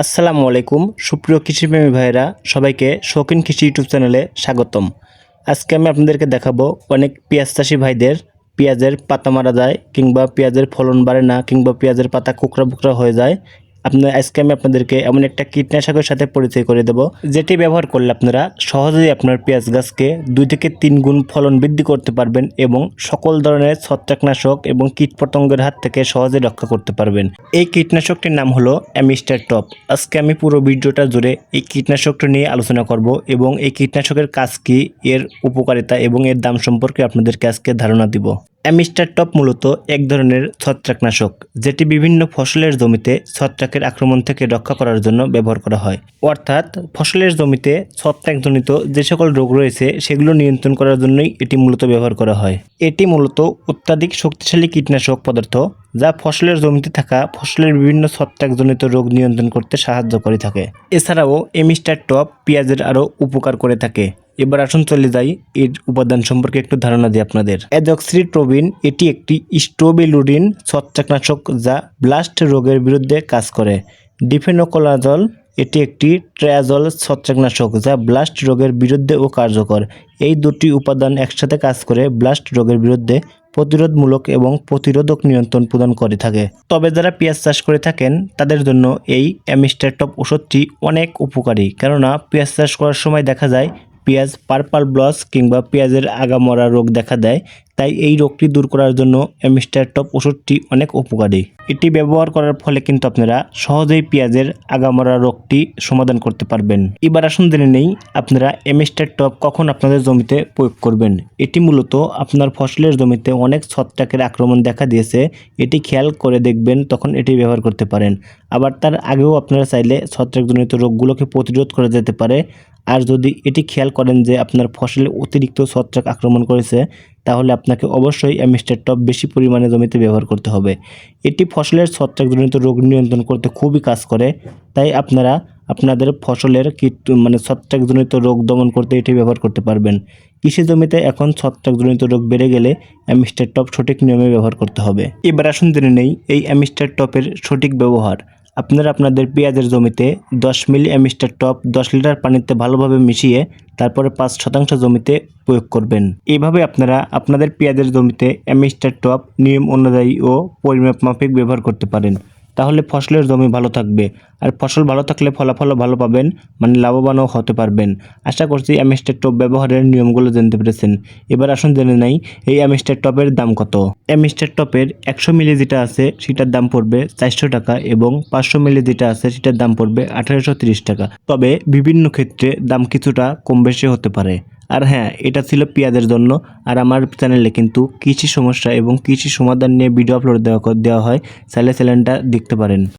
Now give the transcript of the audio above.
আসসালামু আলাইকুম, সুপ্রিয় কৃষিপ্রেমী ভাইয়েরা, সবাইকে শৌখিন কৃষি ইউটিউব চ্যানেলে স্বাগতম। আজকে আমি আপনাদেরকে দেখাবো অনেক পেঁয়াজ চাষি ভাইদের, পেঁয়াজের পাতা মারা যায় কিংবা পেঁয়াজের ফলন বাড়ে না কিংবা পেঁয়াজের পাতা কুকরা বুকরা হয়ে যায়। আপনার আজকে আমি আপনাদেরকে এমন একটা কীটনাশকের সাথে পরিচয় করে দেব, যেটি ব্যবহার করলে আপনারা সহজেই আপনার পেঁয়াজ গাছকে দুই থেকে তিন গুণ ফলন বৃদ্ধি করতে পারবেন এবং সকল ধরনের ছত্রাকনাশক এবং কীটপতঙ্গের হাত থেকে সহজে রক্ষা করতে পারবেন। এই কীটনাশকটির নাম হলো অ্যামিস্টার টপ। আজকে আমি পুরো ভিডিওটা জুড়ে এই কীটনাশকটি নিয়ে আলোচনা করব এবং এই কীটনাশকের কাজ কি, এর উপকারিতা এবং এর দাম সম্পর্কে আপনাদেরকে আজকে ধারণা দিব। অ্যামিস্টার টপ মূলত এক ধরনের ছত্রাকনাশক, যেটি বিভিন্ন ফসলের জমিতে ছত্রাকের আক্রমণ থেকে রক্ষা করার জন্য ব্যবহার করা হয়। অর্থাৎ, ফসলের জমিতে ছত্রাকজনিত যে সকল রোগ রয়েছে, সেগুলো নিয়ন্ত্রণ করার জন্যই এটি মূলত ব্যবহার করা হয়। এটি মূলত অত্যাধিক শক্তিশালী কীটনাশক পদার্থ, যা ফসলের জমিতে থাকা ফসলের বিভিন্ন ছত্রাকজনিত রোগ নিয়ন্ত্রণ করতে সাহায্য করে থাকে। এছাড়াও এমিস্টার টপ পেঁয়াজের আরও উপকার করে থাকে। এবার আসুন চলে যাই এর উপাদান সম্পর্কে একটু ধারণা দিই আপনাদের। অ্যাজক্সিট্রোবিন এটি একটি স্ট্রোবিলুডিন ছত্রাকনাশক যা ব্লাস্ট রোগের বিরুদ্ধে কাজ করে। ডিফেনোকোলাজল, এটি একটি ট্রায়াজল ছত্রাকনাশক যা ব্লাস্ট রোগের বিরুদ্ধেও কার্যকর। এই দুটি উপাদান একসাথে কাজ করে ব্লাস্ট রোগের বিরুদ্ধে প্রতিরোধমূলক এবং প্রতিরোধক নিয়ন্ত্রণ প্রদান করে থাকে। তবে যারা পেঁয়াজ চাষ করে থাকেন, তাদের জন্য এই অ্যামিস্টারটপ ওষুধটি অনেক উপকারী। কেননা, পেঁয়াজ চাষ করার সময় দেখা যায় পেঁয়াজ পার্পাল ব্লস কিংবা পেঁয়াজের আগামরা রোগ দেখা দেয়। তাই এই রোগটি দূর করার জন্য অ্যামিস্টার টপ ওষুধটি অনেক উপকারী। এটি ব্যবহার করার ফলে কিন্তু আপনারা সহজেই পেঁয়াজের আগামরা রোগটি সমাধান করতে পারবেন। এবার আসুন জেনে নেই, আপনারা অ্যামিস্টার টপ কখন আপনাদের জমিতে প্রয়োগ করবেন। এটি মূলত আপনার ফসলের জমিতে অনেক ছত্রাকের আক্রমণ দেখা দিয়েছে। এটি খেয়াল করে দেখবেন তখন এটি ব্যবহার করতে পারেন। আবার তার আগেও আপনারা চাইলে ছত্রাকজনিত রোগগুলোকে প্রতিরোধ করা যেতে পারে। আর যদি এটি খেয়াল করেন যে আপনার ফসলে অতিরিক্ত ছত্রাক আক্রমণ করেছে তাহলে আপনাকে অবশ্যই অ্যামিস্টার টপ বেশি পরিমাণে জমিতে ব্যবহার করতে হবে। এটি ফসলের ছত্রাকজনিত রোগ নিয়ন্ত্রণ করতে খুবই কাজ করে। তাই আপনারা আপনাদের ফসলের কীট মানে ছত্রাকজনিত রোগ দমন করতে এটি ব্যবহার করতে পারবেন। কৃষি জমিতে এখন ছত্রাকজনিত রোগ বেড়ে গেলে অ্যামিস্টার টপ সঠিক নিয়মে ব্যবহার করতে হবে। এবার আসুন জেনে নেই এই অ্যামিস্টার টপের সঠিক ব্যবহার। আপনারা আপনাদের পেঁয়াজের জমিতে দশ মিলি অ্যামিস্টার টপ, দশ লিটার পানিতে ভালোভাবে মিশিয়ে তারপরে পাঁচ শতাংশ জমিতে প্রয়োগ করবেন। এইভাবে আপনারা আপনাদের পেঁয়াজের জমিতে অ্যামিস্টার টপ নিয়ম অনুযায়ী ও পরিমাপ মাফিক ব্যবহার করতে পারেন। তাহলে ফসলের জমি ভালো থাকবে। আর ফসল ভালো থাকলে ফলাফলও ভালো পাবেন মানে লাভবানও হতে পারবেন। আশা করছি অ্যামিস্টার টপ ব্যবহারের নিয়মগুলো জানতে পেরেছেন। এবার আসুন জেনে নেই, এই অ্যামিস্টার টপের দাম কত? অ্যামিস্টার টপের একশো মিলি যেটা আছে, সেটার দাম পড়বে চারশো টাকা এবং পাঁচশো মিলি যেটা আছে, সেটার দাম পড়বে আঠারোশো টাকা। তবে বিভিন্ন ক্ষেত্রে দাম কিছুটা কম বেশি হতে পারে। আর হ্যাঁ এটা ছিল পেঁয়াজের জন্য। আর আমার চ্যানেলে কিন্তু কৃষি সমস্যা এবং কৃষি সমাধান নিয়ে ভিডিও আপলোড দেওয়া দেওয়া হয়, চাইলে চ্যানেলটা দেখতে পারেন।